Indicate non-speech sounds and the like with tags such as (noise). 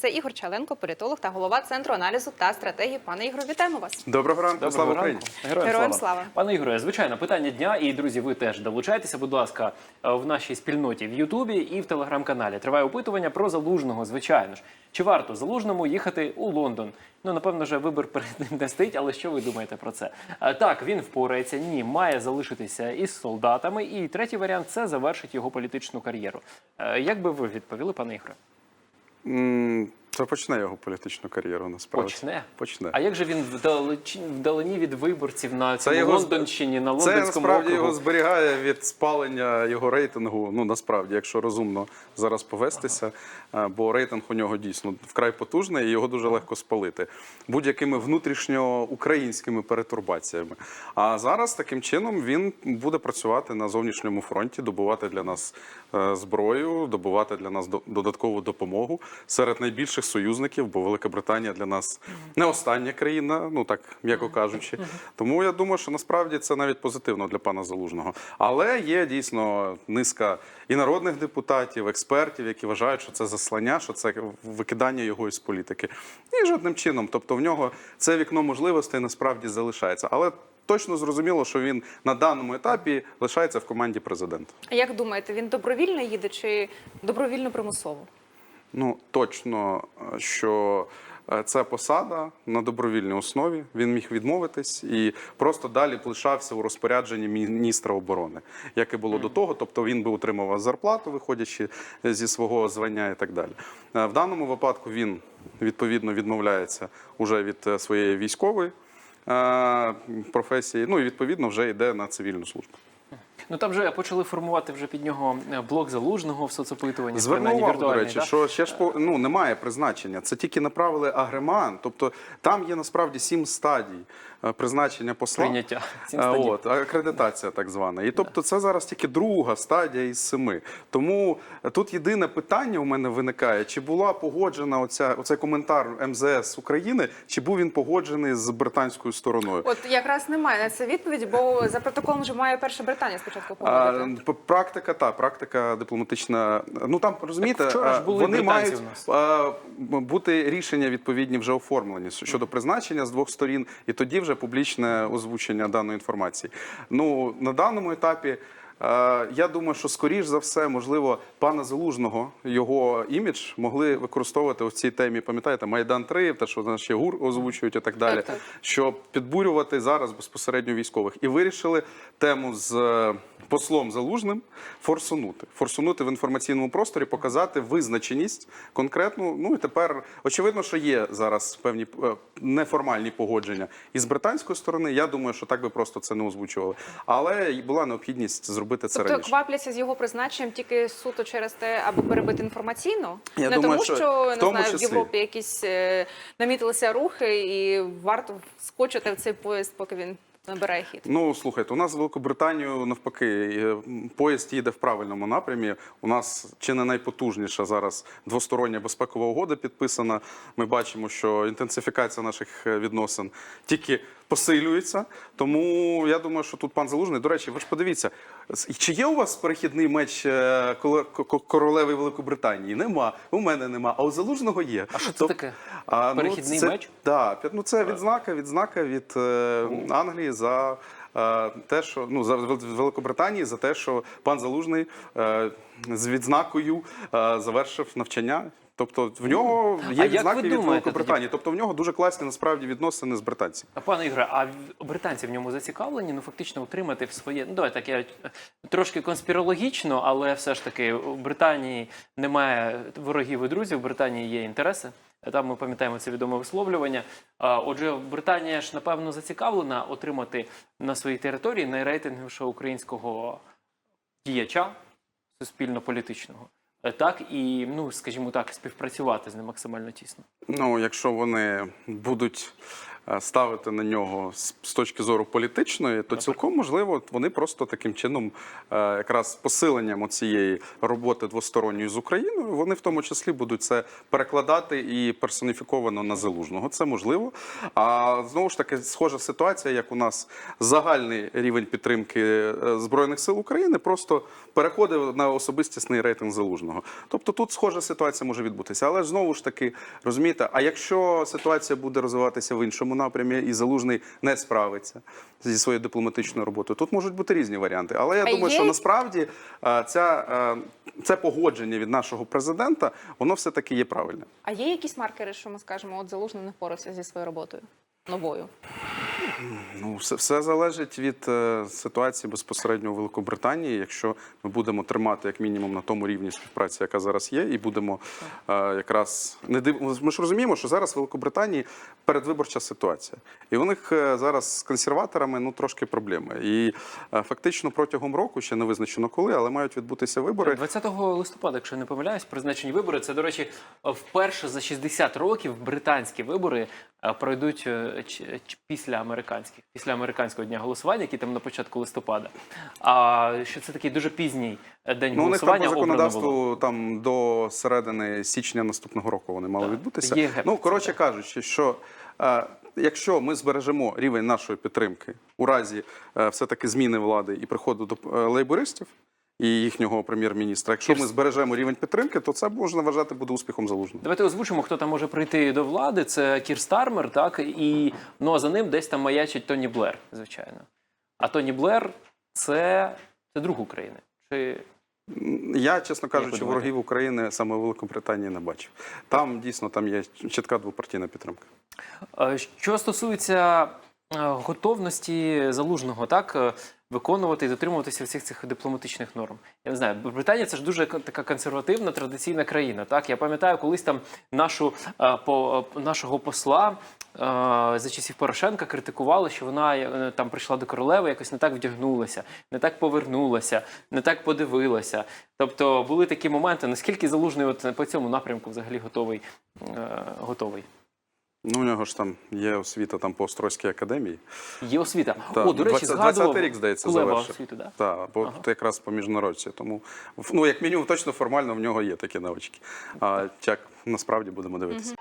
Це Ігор Чаленко, політолог та голова центру аналізу та стратегії. Пане Ігорю, вітаємо вас. Доброго ранку, Доброго слава. Україні. Героям, Героям слава. слава. Пане Ігоре, звичайно, питання дня. І друзі, ви теж долучайтеся, будь ласка, е, в нашій спільноті в Ютубі і в телеграм-каналі. Триває опитування про залужного. Звичайно ж, чи варто залужному їхати у Лондон? Ну напевно, вже вибір перед ним не стоїть, але що ви думаєте про це? Е, Так, він впорається. Ні, має залишитися із солдатами. І третій варіант це завершить його політичну кар'єру. Е, Як би ви відповіли, пане Ігоре? Це почне його політичну кар'єру, насправді. Почне? Почне. А як же він вдалеч... вдалині від виборців на цьому його Лондонщині, на Це насправді округу? його зберігає від спалення його рейтингу. Ну насправді, якщо розумно зараз повестися, е, бо рейтинг у нього дійсно вкрай потужний, і його дуже легко спалити будь-якими внутрішньоукраїнськими перетурбаціями. А зараз таким чином він буде працювати на зовнішньому фронті, добувати для нас е, зброю, добувати для нас додаткову допомогу серед найбільших союзників, бо Велика Британія для нас не остання країна, ну так м'яко кажучи. Тому я думаю, що насправді це навіть позитивно для пана Залужного. Але є дійсно низка і народних депутатів, експертів, які вважають, що це заслання, що це викидання його із політики. І жодним чином. Тобто в нього це вікно можливостей насправді залишається. Але точно зрозуміло, що він на даному етапі лишається в команді президента. А Як думаєте, він добровільно їде чи добровільно примусово? Ну точно, е, що е, це посада на добровільній основі. Він міг відмовитись і просто далі лишався у розпорядженні міністра оборони, як і було до того. Тобто він би отримував зарплату, виходячи зі свого звання і так далі. Е, В даному випадку він відповідно відмовляється уже від е, своєї військової е, професії. Ну і відповідно вже йде на цивільну службу. Ну там вже почали формувати вже під нього е, блок залужного в соцопитуванні. Звернув увагу, до речі, що ще ж по ну немає призначення. Це тільки направили агреман. Тобто там є насправді сім стадій е, призначення посла. Прийняття. (laughs) Сім Е, стадій. От, акредитація так звана. І тобто це зараз тільки друга стадія із семи. Тому тут єдине питання у мене виникає: чи була погоджена оця, оцей коментар МЗС України, чи був він погоджений з британською стороною? От якраз немає на це відповіді, бо за протоколом вже має перша Британія спочатку А, погодити. п- практика, та практика дипломатична. Ну там розумієте, Так вчора ж були вони мають у нас. а, бути рішення відповідні вже оформлені щодо призначення з двох сторін, і тоді вже публічне озвучення даної інформації. Ну на даному етапі. Е, Я думаю, що скоріш за все, можливо, пана Залужного його імідж могли використовувати в цій темі. Пам'ятаєте, Майдан 3 те, що наші ГУР озвучують і так далі, Так, так. щоб підбурювати зараз безпосередньо військових. І вирішили тему з е, послом Залужним форсунути. Форсунути в інформаційному просторі, показати визначеність конкретну. Ну і тепер очевидно, що є зараз певні е, неформальні погодження із британської сторони. Я думаю, що так би просто це не озвучували. Але була необхідність зробити це Тобто раніше. квапляться з його призначенням тільки суто через те, аби перебити інформаційно, Я не думаю, тому, що що, в не тому знаю, в. Європі якісь е, намітилися рухи, і варто скочити в цей поїзд, поки він набирає хід. Ну слухайте, у нас з Великобританією навпаки поїзд їде в правильному напрямі. У нас чи не найпотужніша зараз двостороння безпекова угода підписана. Ми бачимо, що інтенсифікація наших е, відносин тільки посилюється. Тому я думаю, що тут пан Залужний. До речі, ви ж подивіться, чи є у вас перехідний меч е, королеви Великобританії? Нема. У мене нема. А у Залужного є. А що це Тоб- таке? А, Перехідний це, меч? Так, ну це відзнака, відзнака від е, Англії за е, те, що ну за Великобританії за те, що пан Залужний е, з відзнакою е, завершив навчання. Тобто в нього є як відзнаки від Великобританії. Тобто в нього дуже класні насправді відносини з британцями. А пане Ігоре, а британці в ньому зацікавлені ну фактично отримати в своє. Ну давай так я е, трошки конспірологічно, але все ж таки у Британії немає ворогів і друзів. В Британії є інтереси. Там ми пам'ятаємо це відоме висловлювання. Отже, Британія ж напевно зацікавлена отримати на своїй території найрейтинговішого українського діяча суспільно-політичного. Е, Так і ну, скажімо так, співпрацювати з ним максимально тісно. Ну, якщо вони будуть ставити на нього з, точки зору політичної, то цілком можливо вони просто таким чином, е, якраз посиленням цієї роботи двосторонньої з Україною, вони в тому числі будуть це перекладати і персоніфіковано на залужного. Це можливо. А знову ж таки, схожа ситуація, як у нас загальний рівень підтримки е, збройних сил України, просто переходив на особистісний рейтинг залужного. Тобто тут схожа ситуація може відбутися. Але ж знову ж таки, розумієте, а якщо ситуація буде розвиватися в іншому напрямі, і залужний не справиться зі своєю дипломатичною роботою, тут можуть бути різні варіанти. Але я А думаю, є- що насправді е, ця, е, це погодження від нашого президента, воно все таки є правильним. А є якісь маркери, що ми скажемо, от залужний не впорався зі своєю роботою новою? Ну, все, все залежить від е, ситуації безпосередньо у Великобританії. Якщо ми будемо тримати як мінімум на тому рівні співпраці, яка зараз є, і будемо е, якраз не див... Ми ж розуміємо, що зараз в Великобританії передвиборча ситуація, і у них е, зараз з консерваторами ну трошки проблеми. І е, фактично протягом року ще не визначено коли, але мають відбутися вибори. 20 листопада, якщо я не помиляюсь, призначені вибори. Це, до речі, вперше за 60 років британські вибори е, пройдуть е, після американських, після американського дня голосування, який там на початку листопада. А що це такий дуже пізній день Ну, голосування було. законодавству там до середини січня наступного року вони мали Так. відбутися. Є. Ну коротше кажучи, що е, якщо ми збережемо рівень нашої підтримки у разі е, все таки зміни влади і приходу до е, лейбористів і їхнього прем'єр-міністра, якщо ми збережемо рівень підтримки, то це можна вважати буде успіхом залужного. Давайте озвучимо, хто там може прийти до влади. Це Кір Стармер, так і ну а за ним десь там маячить Тоні Блер, звичайно. А Тоні Блер це, це друг України. Чи Я, чесно кажучи, ворогів України саме в Великобританії не бачив. Там дійсно там є чітка двопартійна підтримка. Е, Що стосується готовності залужного, так е, виконувати і дотримуватися всіх цих дипломатичних норм. Я не знаю, Британія це ж дуже така консервативна традиційна країна. Так я пам'ятаю, колись там нашу е, по е, нашого посла. е, За часів Порошенка критикували, що вона е, там прийшла до королеви, якось не так вдягнулася, не так повернулася, не так подивилася. Тобто були такі моменти. Наскільки залужний от по цьому напрямку взагалі готовий? е, готовий? Ну, у нього ж там є освіта там по Острозькій академії. Є освіта. Та, О, до речі, 20 згадував 20-й рік, здається, Кулеба завершив. освіту, да? Так, бо Ага. якраз по міжнародці. Тому ну як мінімум, точно формально в нього є такі навички. А як насправді будемо дивитися.